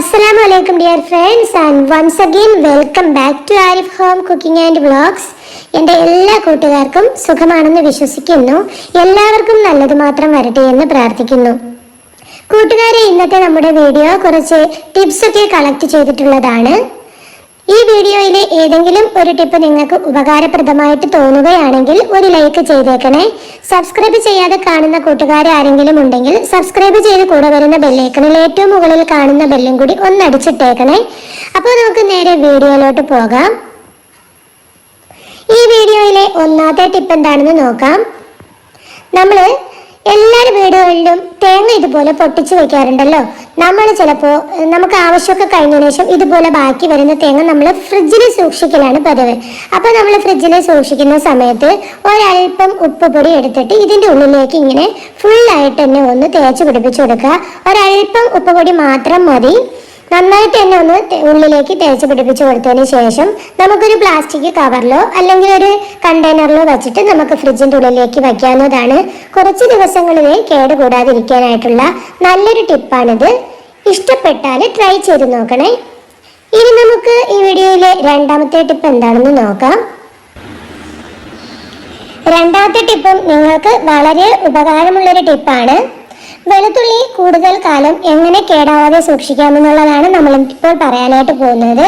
Assalamu വലൈക്കും dear friends and once again welcome back to Arif home cooking and vlogs എന്റെ എല്ലാ കൂട്ടുകാർക്കും സുഖമാണെന്ന് വിശ്വസിക്കുന്നു. എല്ലാവർക്കും നല്ലത് മാത്രം വരട്ടെ എന്ന് പ്രാർത്ഥിക്കുന്നു. കൂട്ടുകാരെ ഇന്നത്തെ നമ്മുടെ വീഡിയോ കുറച്ച് ടിപ്സൊക്കെ കളക്ട് ചെയ്തിട്ടുള്ളതാണ്. ഈ വീഡിയോയിലെ ഏതെങ്കിലും ഒരു ടിപ്പ് നിങ്ങൾക്ക് ഉപകാരപ്രദമായിട്ട് തോന്നുകയാണെങ്കിൽ ഒരു ലൈക്ക് ചെയ്തേക്കണേ. സബ്സ്ക്രൈബ് ചെയ്യാതെ കാണുന്ന കൂട്ടുകാരെ ആരെങ്കിലും ഉണ്ടെങ്കിൽ സബ്സ്ക്രൈബ് ചെയ്ത് കൂടെ വരുന്ന ബെല്ലേക്കണിൽ ഏറ്റവും മുകളിൽ കാണുന്ന ബെല്ലും കൂടി ഒന്നടിച്ചിട്ടേക്കണേ അപ്പോൾ നമുക്ക് നേരെ വീഡിയോയിലോട്ട് പോകാം. ഈ വീഡിയോയിലെ ഒന്നാമത്തെ ടിപ്പ് എന്താണെന്ന് നോക്കാം. നമ്മൾ എല്ലാ വീടുകളിലും തേങ്ങ ഇതുപോലെ പൊട്ടിച്ചു വെക്കാറുണ്ടല്ലോ. നമ്മൾ ചിലപ്പോൾ നമുക്ക് ആവശ്യമൊക്കെ കഴിഞ്ഞതിന് ശേഷം ഇതുപോലെ ബാക്കി വരുന്ന തേങ്ങ നമ്മൾ ഫ്രിഡ്ജിൽ സൂക്ഷിക്കലാണ് പതിവ്. അപ്പോൾ നമ്മൾ ഫ്രിഡ്ജിൽ സൂക്ഷിക്കുന്ന സമയത്ത് ഒരല്പം ഉപ്പ് പൊടി എടുത്തിട്ട് ഇതിന്റെ ഉള്ളിലേക്ക് ഇങ്ങനെ ഫുള്ളായിട്ട് തന്നെ ഒന്ന് തേച്ച് പിടിപ്പിച്ചു കൊടുക്കുക. ഒരല്പം ഉപ്പ് പൊടി മാത്രം മതി. നന്നായിട്ട് തന്നെ ഒന്ന് ഉള്ളിലേക്ക് തേച്ച് പിടിപ്പിച്ച് കൊടുത്തതിന് ശേഷം നമുക്കൊരു പ്ലാസ്റ്റിക് കവറിലോ അല്ലെങ്കിൽ ഒരു കണ്ടെയ്നറിലോ വെച്ചിട്ട് നമുക്ക് ഫ്രിഡ്ജിന്റെ ഉള്ളിലേക്ക് വയ്ക്കാവുന്നതാണ്. കുറച്ച് ദിവസങ്ങളിൽ കേട് കൂടാതിരിക്കാനായിട്ടുള്ള നല്ലൊരു ടിപ്പാണിത് ഇഷ്ടപ്പെട്ടാൽ ട്രൈ ചെയ്ത് നോക്കണേ. ഇനി നമുക്ക് ഈ വീഡിയോയിലെ രണ്ടാമത്തെ ടിപ്പ് എന്താണെന്ന് നോക്കാം. രണ്ടാമത്തെ ടിപ്പും നിങ്ങൾക്ക് വളരെ ഉപകാരമുള്ളൊരു ടിപ്പാണ് വെളുത്തുള്ളി കൂടുതൽ കാലം എങ്ങനെ കേടാവാതെ സൂക്ഷിക്കാമെന്നുള്ളതാണ് നമ്മൾ ഇപ്പോൾ പറയാനായിട്ട് പോകുന്നത്.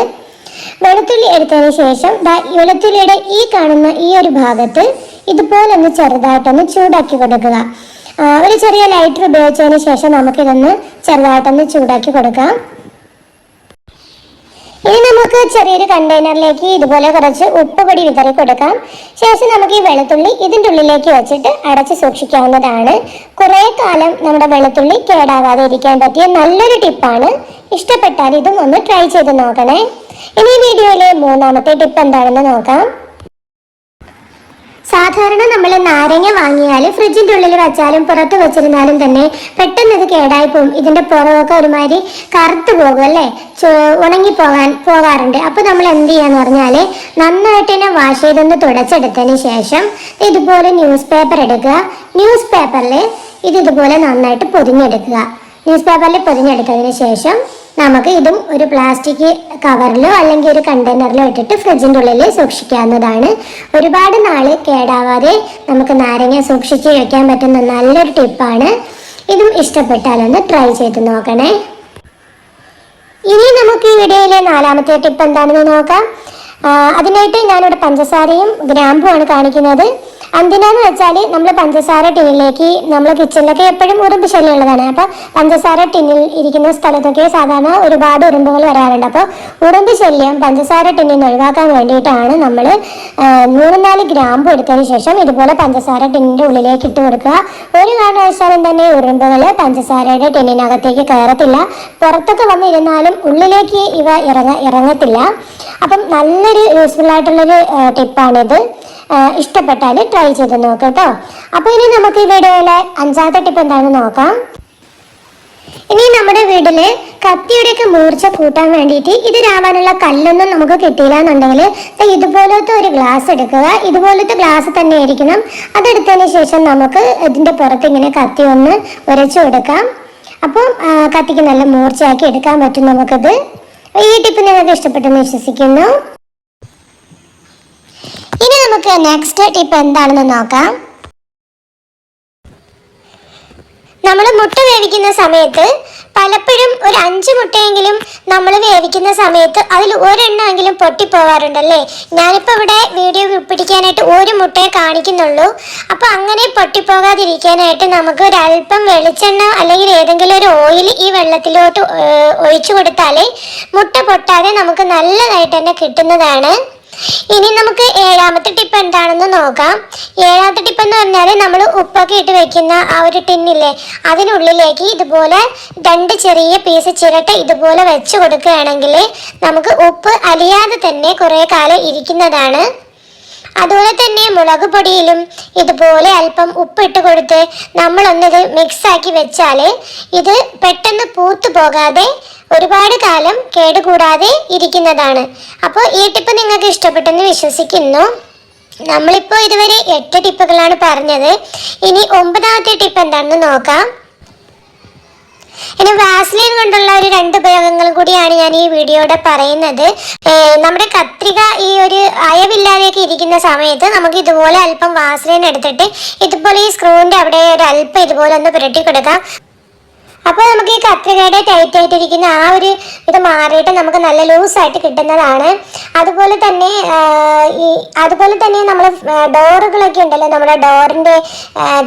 വെളുത്തുള്ളി എടുത്തതിന് ശേഷം വെളുത്തുള്ളിയുടെ ഈ കാണുന്ന ഈ ഒരു ഭാഗത്ത് ഇതുപോലെ ഒന്ന് ചെറുതായിട്ടൊന്ന് ചൂടാക്കി കൊടുക്കുക. ഒരു ചെറിയ ലൈറ്റർ ഉപയോഗിച്ചതിന് ശേഷം നമുക്കിതൊന്ന് ചെറുതായിട്ടൊന്ന് ചൂടാക്കി കൊടുക്കാം. നമുക്ക് ചെറിയൊരു കണ്ടെയ്നറിലേക്ക് ഇതുപോലെ കുറച്ച് ഉപ്പ് പൊടി വിതറി കൊടുക്കാം. ശേഷം നമുക്ക് ഈ വെളുത്തുള്ളി ഇതിന്റെ ഉള്ളിലേക്ക് വെച്ചിട്ട് അടച്ച് സൂക്ഷിക്കാവുന്നതാണ്. കുറേ കാലം നമ്മുടെ വെളുത്തുള്ളി കേടാകാതെ ഇരിക്കാൻ പറ്റിയ നല്ലൊരു ടിപ്പാണ്. ഇഷ്ടപ്പെട്ടാൽ ഇതും ഒന്ന് ട്രൈ ചെയ്ത് നോക്കണേ. ഇനി വീഡിയോയിലെ മൂന്നാമത്തെ ടിപ്പ് എന്താണെന്ന് നോക്കാം. സാധാരണ നമ്മൾ നാരങ്ങ വാങ്ങിയാൽ ഫ്രിഡ്ജിന്റെ ഉള്ളിൽ വെച്ചാലും പുറത്ത് വെച്ചിരുന്നാലും തന്നെ പെട്ടെന്ന് ഇത് കേടായി പോകും ഇതിന്റെ പുറമൊക്കെ ഒരുമാതിരി കറുത്തു പോകും അല്ലേ? ഉണങ്ങി പോകാൻ പോകാറുണ്ട്. അപ്പോൾ നമ്മൾ എന്ത് ചെയ്യാന്ന് പറഞ്ഞാൽ നന്നായിട്ട് തന്നെ വാഷ് ചെയ്തൊന്ന് തുടച്ചെടുത്തതിന് ശേഷം ഇതുപോലെ ന്യൂസ് പേപ്പർ എടുക്കുക. ന്യൂസ് പേപ്പറിൽ ഇത് ഇതുപോലെ നന്നായിട്ട് പൊതിഞ്ഞെടുക്കുക. ന്യൂസ് പേപ്പറിൽ പൊതിഞ്ഞെടുത്തതിന് ശേഷം നമുക്ക് ഇതും ഒരു പ്ലാസ്റ്റിക് കവറിലോ അല്ലെങ്കിൽ ഒരു കണ്ടെയ്നറിലോ ഇട്ടിട്ട് ഫ്രിഡ്ജിന്റെ ഉള്ളിൽ സൂക്ഷിക്കാവുന്നതാണ്. ഒരുപാട് നാൾ കേടാവാതെ നമുക്ക് നാരങ്ങ സൂക്ഷിച്ച് വയ്ക്കാൻ പറ്റുന്ന നല്ലൊരു ടിപ്പാണ്. ഇതും ഇഷ്ടപ്പെട്ടാലൊന്ന് ട്രൈ ചെയ്ത് നോക്കണേ. ഇനി നമുക്ക് ഈ വീഡിയോയിലെ നാലാമത്തെ ടിപ്പ് എന്താണെന്ന് നോക്കാം. അതിനായിട്ട് ഞാനിവിടെ പഞ്ചസാരയും ഗ്രാമ്പുമാണ് കാണിക്കുന്നത്. എന്തിനാന്ന് വെച്ചാൽ നമ്മൾ പഞ്ചസാര ടിന്നിലേക്ക് നമ്മൾ കിച്ചണിലൊക്കെ എപ്പോഴും ഉറുമ്പ് ശല്യം ഉള്ളതാണ്. അപ്പോൾ പഞ്ചസാര ടിന്നിൽ ഇരിക്കുന്ന സ്ഥലത്തൊക്കെ സാധാരണ ഒരുപാട് ഉറുമ്പുകൾ വരാറുണ്ട്. അപ്പോൾ ഉറുമ്പ് ശല്യം പഞ്ചസാര ടിന്നിൽ നിന്ന് ഒഴിവാക്കാൻ വേണ്ടിയിട്ടാണ് നമ്മൾ മൂന്ന് നാല് ഗ്രാമ്പ് എടുത്തതിന് ശേഷം ഇതുപോലെ പഞ്ചസാര ടിന്നിന്റെ ഉള്ളിലേക്ക് ഇട്ട് കൊടുക്കുക. ഒരു കാരണവശാലും തന്നെ ഉറുമ്പുകൾ പഞ്ചസാരയുടെ ടിന്നിനകത്തേക്ക് കയറത്തില്ല. പുറത്തൊക്കെ വന്നിരുന്നാലും ഉള്ളിലേക്ക് ഇവ ഇറങ്ങ ഇറങ്ങത്തില്ല. അപ്പം നല്ലൊരു യൂസ്ഫുൾ ആയിട്ടുള്ളൊരു ടിപ്പാണിത്. ഇഷ്ടപ്പെട്ടാൽ ട്രൈ ചെയ്ത് നോക്കാം കേട്ടോ അപ്പോൾ ഇനി നമുക്ക് ഈ വീഡിയോയിലെ അഞ്ചാമത്തെ ടിപ്പ് എന്താണെന്ന് നോക്കാം. ഇനി നമ്മുടെ വീട്ടിൽ കത്തിയുടെയൊക്കെ മൂർച്ച കൂട്ടാൻ വേണ്ടിയിട്ട് ഇത് രാവാനുള്ള കല്ലൊന്നും നമുക്ക് കിട്ടിയില്ല എന്നുണ്ടെങ്കിൽ ഇതുപോലത്തെ ഒരു ഗ്ലാസ് എടുക്കുക. ഇതുപോലത്തെ ഗ്ലാസ് തന്നെ ആയിരിക്കണം. അതെടുത്തതിന് ശേഷം നമുക്ക് ഇതിന്റെ പുറത്ത് ഇങ്ങനെ കത്തി ഒന്ന് ഉരച്ചു കൊടുക്കാം. അപ്പം കത്തിക്ക് നല്ല മൂർച്ചയാക്കി എടുക്കാൻ പറ്റും നമുക്കത്. ഈ ടിപ്പ് നിങ്ങൾക്ക് ഇഷ്ടപ്പെട്ടെന്ന് വിശ്വസിക്കുന്നു. ഇനി നമുക്ക് നെക്സ്റ്റ് ടിപ്പ് എന്താണെന്ന് നോക്കാം നമ്മൾ മുട്ട വേവിക്കുന്ന സമയത്ത് പലപ്പോഴും ഒരു അഞ്ച് മുട്ടയെങ്കിലും നമ്മൾ വേവിക്കുന്ന സമയത്ത് അതിൽ ഒരെണ്ണമെങ്കിലും പൊട്ടിപ്പോവാറുണ്ടല്ലേ ഞാനിപ്പോൾ ഇവിടെ വീഡിയോ പിടിക്കാനായിട്ട് ഒരു മുട്ടയെ കാണിക്കുന്നുള്ളൂ. അപ്പോൾ അങ്ങനെ പൊട്ടിപ്പോകാതിരിക്കാനായിട്ട് നമുക്ക് ഒരല്പം വെളിച്ചെണ്ണ അല്ലെങ്കിൽ ഏതെങ്കിലും ഒരു ഓയിൽ ഈ വെള്ളത്തിലോട്ട് ഒഴിച്ചു കൊടുത്താൽ മുട്ട പൊട്ടാതെ നമുക്ക് നല്ലതായിട്ട് തന്നെ കിട്ടുന്നതാണ്. ഇനി നമുക്ക് ഏഴാമത്തെ ടിപ്പ് എന്താണെന്ന് നോക്കാം. ഏഴാമത്തെ ടിപ്പ് എന്ന് പറഞ്ഞാൽ നമ്മൾ ഉപ്പൊക്കെ ഇട്ട് വെക്കുന്ന ആ ഒരു ടിന്നില്ലേ അതിനുള്ളിലേക്ക് ഇതുപോലെ രണ്ട് ചെറിയ പീസ് ചിരട്ട ഇതുപോലെ വെച്ച് കൊടുക്കുകയാണെങ്കിൽ നമുക്ക് ഉപ്പ് അലിയാതെ തന്നെ കുറേ കാലം ഇരിക്കുന്നതാണ്. അതുപോലെ തന്നെ മുളക് പൊടിയിലും ഇതുപോലെ അല്പം ഉപ്പിട്ട് കൊടുത്ത് നമ്മളൊന്നിത് മിക്സാക്കി വെച്ചാൽ ഇത് പെട്ടെന്ന് പൂത്തു പോകാതെ ഒരുപാട് കാലം കേടുകൂടാതെ ഇരിക്കുന്നതാണ്. അപ്പോൾ ഈ ടിപ്പ് നിങ്ങൾക്ക് ഇഷ്ടപ്പെട്ടെന്ന് വിശ്വസിക്കുന്നു. നമ്മളിപ്പോൾ ഇതുവരെ എട്ട് ടിപ്പുകളാണ് പറഞ്ഞത്. ഇനി ഒമ്പതാമത്തെ ടിപ്പ് എന്താണെന്ന് നോക്കാം. ഇനി വാസ്ലിൻ കൊണ്ടുള്ള ഒരു രണ്ട് ഉപയോഗങ്ങളും കൂടിയാണ് ഞാൻ ഈ വീഡിയോയുടെ പറയുന്നത്. നമ്മുടെ കത്രിക ഈ ഒരു അയവില്ലാതെയൊക്കെ ഇരിക്കുന്ന സമയത്ത് നമുക്ക് ഇതുപോലെ അല്പം വാസ്ലിൻ എടുത്തിട്ട് ഇതുപോലെ ഈ സ്ക്രൂവിന്റെ അവിടെ ഒരു അല്പം ഇതുപോലെ ഒന്ന് പുരട്ടി കൊടുക്കാം. അപ്പോൾ നമുക്ക് ഈ കത്രികയുടെ ടൈറ്റ് ആയിട്ടിരിക്കുന്ന ആ ഒരു ഇത് മാറിയിട്ട് നമുക്ക് നല്ല ലൂസായിട്ട് കിട്ടുന്നതാണ്. അതുപോലെ തന്നെ ഈ അതുപോലെ തന്നെ നമ്മൾ ഡോറുകളൊക്കെ ഉണ്ടല്ലോ നമ്മുടെ ഡോറിന്റെ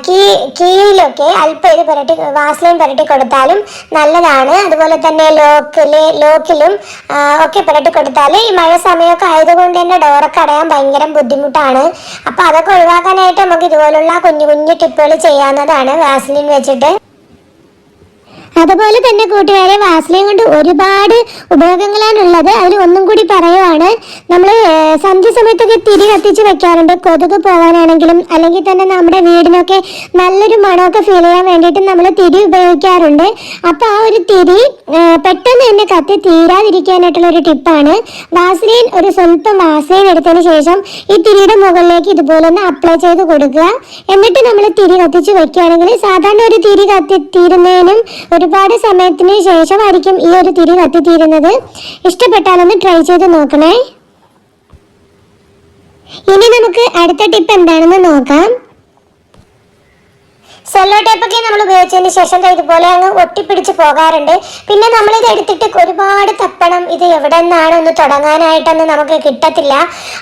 കീ കീയിലൊക്കെ അല്പം ഇത് പുരട്ടി വാസ്ലൈൻ പുരട്ടി കൊടുത്താലും നല്ലതാണ്. അതുപോലെ തന്നെ ലോക്കിൽ ലോക്കിലും ഒക്കെ പുരട്ടി കൊടുത്താൽ ഈ മഴ സമയമൊക്കെ ആയതുകൊണ്ട് തന്നെ ഡോറൊക്കെ അടയാൻ ഭയങ്കര ബുദ്ധിമുട്ടാണ്. അപ്പോൾ അതൊക്കെ ഒഴിവാക്കാനായിട്ട് നമുക്ക് ഇതുപോലുള്ള കുഞ്ഞു കുഞ്ഞു ടിപ്പുകൾ ചെയ്യാവുന്നതാണ് വാസ്ലിൻ വെച്ചിട്ട്. അതുപോലെ തന്നെ കൂട്ടുകാരെ വാസനയും കൊണ്ട് ഒരുപാട് ഉപയോഗങ്ങളാണുള്ളത്. അതിൽ ഒന്നും കൂടി പറയുവാണ് നമ്മൾ സന്ധ്യ സമയത്തൊക്കെ തിരി കത്തിച്ച് വെക്കാറുണ്ട്. കൊതുക് പോകാനാണെങ്കിലും അല്ലെങ്കിൽ തന്നെ നമ്മുടെ വീടിനൊക്കെ നല്ലൊരു മണമൊക്കെ ഫീൽ ചെയ്യാൻ വേണ്ടിയിട്ട് നമ്മൾ തിരി ഉപയോഗിക്കാറുണ്ട്. അപ്പോൾ ആ ഒരു തിരി പെട്ടെന്ന് തന്നെ കത്തി തീരാതിരിക്കാനായിട്ടുള്ള ഒരു ടിപ്പാണ്. വാസലിൻ ഒരു സ്വല്പം വാസലിൻ എടുത്തതിന് ശേഷം ഈ തിരിയുടെ മുകളിലേക്ക് ഇതുപോലെ ഒന്ന് അപ്ലൈ ചെയ്ത് കൊടുക്കുക. എന്നിട്ട് നമ്മൾ തിരി കത്തിച്ച് വെക്കുകയാണെങ്കിൽ സാധാരണ ഒരു തിരി കത്തി തീരുന്നതിനും ഒരുപാട് സമയത്തിന് ശേഷമായിരിക്കും ഈ ഒരു തിരി കത്തിത്തീരുന്നത്. ഇഷ്ടപ്പെട്ടാലൊന്ന് ട്രൈ ചെയ്ത് നോക്കണേ. ഇനി നമുക്ക് അടുത്ത ടിപ്പ് എന്താണെന്ന് നോക്കാം. സെല്ലോ ടേപ്പൊക്കെ നമ്മൾ ഉപയോഗിച്ചതിന് ശേഷം ഇതുപോലെ അങ്ങ് ഒട്ടിപ്പിടിച്ച് പോകാറുണ്ട്. പിന്നെ നമ്മൾ ഇത് എടുത്തിട്ട് ഒരുപാട് തപ്പണം ഇത് എവിടെ നിന്നാണ് ഒന്ന് തുടങ്ങാനായിട്ടൊന്നും നമുക്ക് കിട്ടത്തില്ല.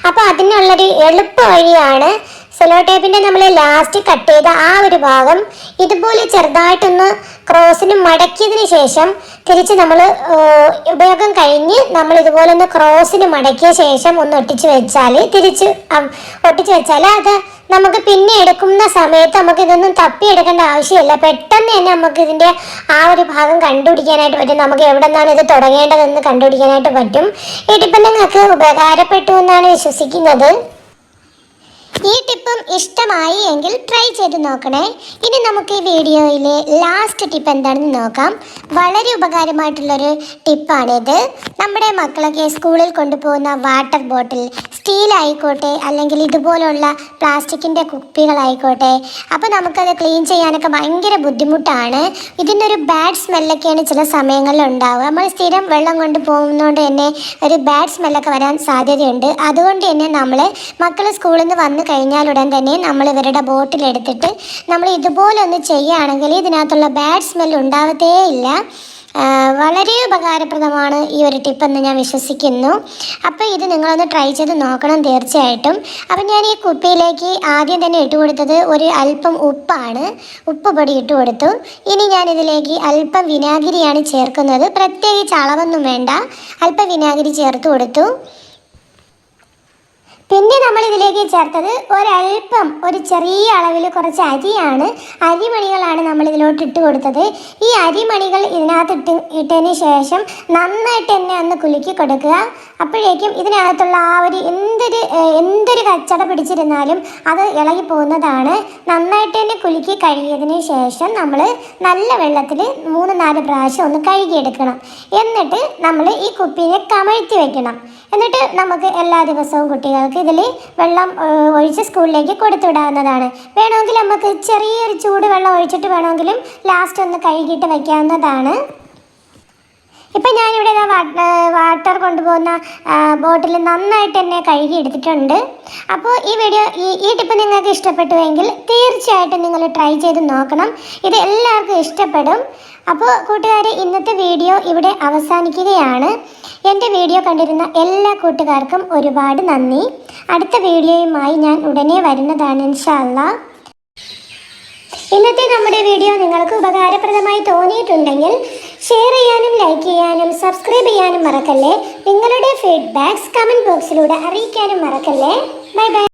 അപ്പോൾ അതിനുള്ളൊരു എളുപ്പ വഴിയാണ് സെല്ലോ ടേപ്പിന്റെ നമ്മൾ ലാസ്റ്റ് കട്ട് ചെയ്ത ആ ഒരു ഭാഗം ഇതുപോലെ ചെറുതായിട്ടൊന്ന് ക്രോസിന് മടക്കിയതിന് ശേഷം തിരിച്ച് നമ്മൾ ഉപയോഗം കഴിഞ്ഞ് നമ്മൾ ഇതുപോലെ ഒന്ന് ക്രോസിന് മടക്കിയ ശേഷം ഒന്ന് ഒട്ടിച്ച് വെച്ചാൽ തിരിച്ച് ഒട്ടിച്ചു വെച്ചാൽ അത് നമുക്ക് പിന്നെ എടുക്കുന്ന സമയത്ത് നമുക്ക് ഇതൊന്നും തപ്പി തപ്പിയെടുക്കേണ്ട ആവശ്യമില്ല. പെട്ടെന്ന് തന്നെ നമുക്ക് ഇതിന്റെ ആ ഒരു ഭാഗം കണ്ടുപിടിക്കാനായിട്ട് പറ്റും. നമുക്ക് എവിടെ നിന്നാണ് ഇത് തുടങ്ങേണ്ടതെന്ന് കണ്ടുപിടിക്കാനായിട്ട് പറ്റും. ഈ നിങ്ങൾക്ക് ഉപകാരപ്പെട്ടു എന്നാണ് വിശ്വസിക്കുന്നത്. ഈ ഇഷ്ടമായി എങ്കിൽ ട്രൈ ചെയ്ത് നോക്കണേ. ഇനി നമുക്ക് ഈ വീഡിയോയിലെ ലാസ്റ്റ് ടിപ്പ് എന്താണെന്ന് നോക്കാം. വളരെ ഉപകാരമായിട്ടുള്ളൊരു ടിപ്പാണിത് നമ്മുടെ മക്കളൊക്കെ സ്കൂളിൽ കൊണ്ടുപോകുന്ന വാട്ടർ ബോട്ടിൽ സ്റ്റീൽ ആയിക്കോട്ടെ അല്ലെങ്കിൽ ഇതുപോലുള്ള പ്ലാസ്റ്റിക്കിന്റെ കുപ്പികളായിക്കോട്ടെ. അപ്പോൾ നമുക്കത് ക്ലീൻ ചെയ്യാനൊക്കെ ഭയങ്കര ബുദ്ധിമുട്ടാണ്. ഇതിന്റെ ഒരു ബാഡ് സ്മെല്ലൊക്കെയാണ് ചില സമയങ്ങളിൽ ഉണ്ടാവുക. നമ്മൾ സ്ഥിരം വെള്ളം കൊണ്ട് പോകുന്നതുകൊണ്ട് തന്നെ ഒരു ബാഡ് സ്മെല്ലൊക്കെ വരാൻ സാധ്യതയുണ്ട്. അതുകൊണ്ട് തന്നെ നമ്മൾ മക്കൾ സ്കൂളിൽ നിന്ന് വന്നു കഴിഞ്ഞാൽ ഉടൻ തന്നെ നമ്മൾ ഇവരുടെ ബോട്ടിലെടുത്തിട്ട് നമ്മൾ ഇതുപോലെ ഒന്ന് ചെയ്യുകയാണെങ്കിൽ ഇതിനകത്തുള്ള ബാഡ് സ്മെൽ ഉണ്ടാവത്തേ ഇല്ല വളരെ ഉപകാരപ്രദമാണ് ഈ ഒരു ടിപ്പെന്ന് ഞാൻ വിശ്വസിക്കുന്നു. അപ്പോൾ ഇത് നിങ്ങളൊന്ന് ട്രൈ ചെയ്ത് നോക്കണം തീർച്ചയായിട്ടും. അപ്പം ഞാൻ ഈ കുപ്പിയിലേക്ക് ആദ്യം തന്നെ ഇട്ട് കൊടുത്തത് ഒരു അല്പം ഉപ്പാണ്. ഉപ്പ് പൊടി ഇട്ട് കൊടുത്തു. ഇനി ഞാൻ ഇതിലേക്ക് അല്പം വിനാഗിരിയാണ് ചേർക്കുന്നത്. പ്രത്യേകിച്ച് അളവൊന്നും വേണ്ട. അല്പം വിനാഗിരി ചേർത്ത് കൊടുത്തു. പിന്നെ നമ്മൾ ഇതിലേക്ക് ചേർത്തത് ഒരല്പം ഒരു ചെറിയ അളവിൽ കുറച്ച് അരിയാണ്. അരിമണികളാണ് നമ്മൾ ഇതിലോട്ട് ഇട്ട് കൊടുത്തത്. ഈ അരിമണികൾ ഇതിനകത്ത് ഇട്ട് ഇട്ടതിന് ശേഷം നന്നായിട്ട് തന്നെ ഒന്ന് കുലുക്കി കൊടുക്കുക. അപ്പോഴേക്കും ഇതിനകത്തുള്ള ആ ഒരു എന്തൊരു എന്തൊരു കച്ചട പിടിച്ചിരുന്നാലും അത് ഇളകി പോകുന്നതാണ്. നന്നായിട്ട് തന്നെ കുലുക്കി കഴുകിയതിന് ശേഷം നമ്മൾ നല്ല വെള്ളത്തിൽ മൂന്ന് നാല് പ്രാവശ്യം ഒന്ന് കഴുകിയെടുക്കണം. എന്നിട്ട് നമ്മൾ ഈ കുപ്പീനെ കമഴ്ത്തി വെക്കണം. എന്നിട്ട് നമുക്ക് എല്ലാ ദിവസവും കുട്ടികൾക്ക് ഇതിൽ വെള്ളം ഒഴിച്ച് സ്കൂളിലേക്ക് കൊടുത്തുവിടാവുന്നതാണ്. വേണമെങ്കിൽ നമുക്ക് ചെറിയൊരു ചൂട് വെള്ളം ഒഴിച്ചിട്ട് വേണമെങ്കിലും ലാസ്റ്റ് ഒന്ന് കഴുകിയിട്ട് വയ്ക്കാവുന്നതാണ് ഇപ്പം ഞാനിവിടെ വാട്ടർ കൊണ്ടുപോകുന്ന ബോട്ടിൽ നന്നായിട്ട് തന്നെ കഴുകി എടുത്തിട്ടുണ്ട്. അപ്പോൾ ഈ വീഡിയോ ഈ ഈ ടിപ്പ് നിങ്ങൾക്ക് ഇഷ്ടപ്പെട്ടുവെങ്കിൽ തീർച്ചയായിട്ടും നിങ്ങൾ ട്രൈ ചെയ്ത് നോക്കണം. ഇത് എല്ലാവർക്കും ഇഷ്ടപ്പെടും. അപ്പോൾ കൂട്ടുകാരെ ഇന്നത്തെ വീഡിയോ ഇവിടെ അവസാനിക്കുകയാണ്. എന്റെ വീഡിയോ കണ്ടിരുന്ന എല്ലാ കൂട്ടുകാർക്കും ഒരുപാട് നന്ദി. അടുത്ത വീഡിയോയുമായി ഞാൻ ഉടനെ വരുന്നതാണ് ഇൻഷാല്ല ഇന്നത്തെ നമ്മുടെ വീഡിയോ നിങ്ങൾക്ക് ഉപകാരപ്രദമായി തോന്നിയിട്ടുണ്ടെങ്കിൽ ഷെയർ ചെയ്യാനും ലൈക്ക് ചെയ്യാനും സബ്സ്ക്രൈബ് ചെയ്യാനും മറക്കല്ലേ? നിങ്ങളുടെ ഫീഡ്ബാക്സ് കമന്റ് ബോക്സിലൂടെ അറിയിക്കാനും മറക്കല്ലേ? Bye bye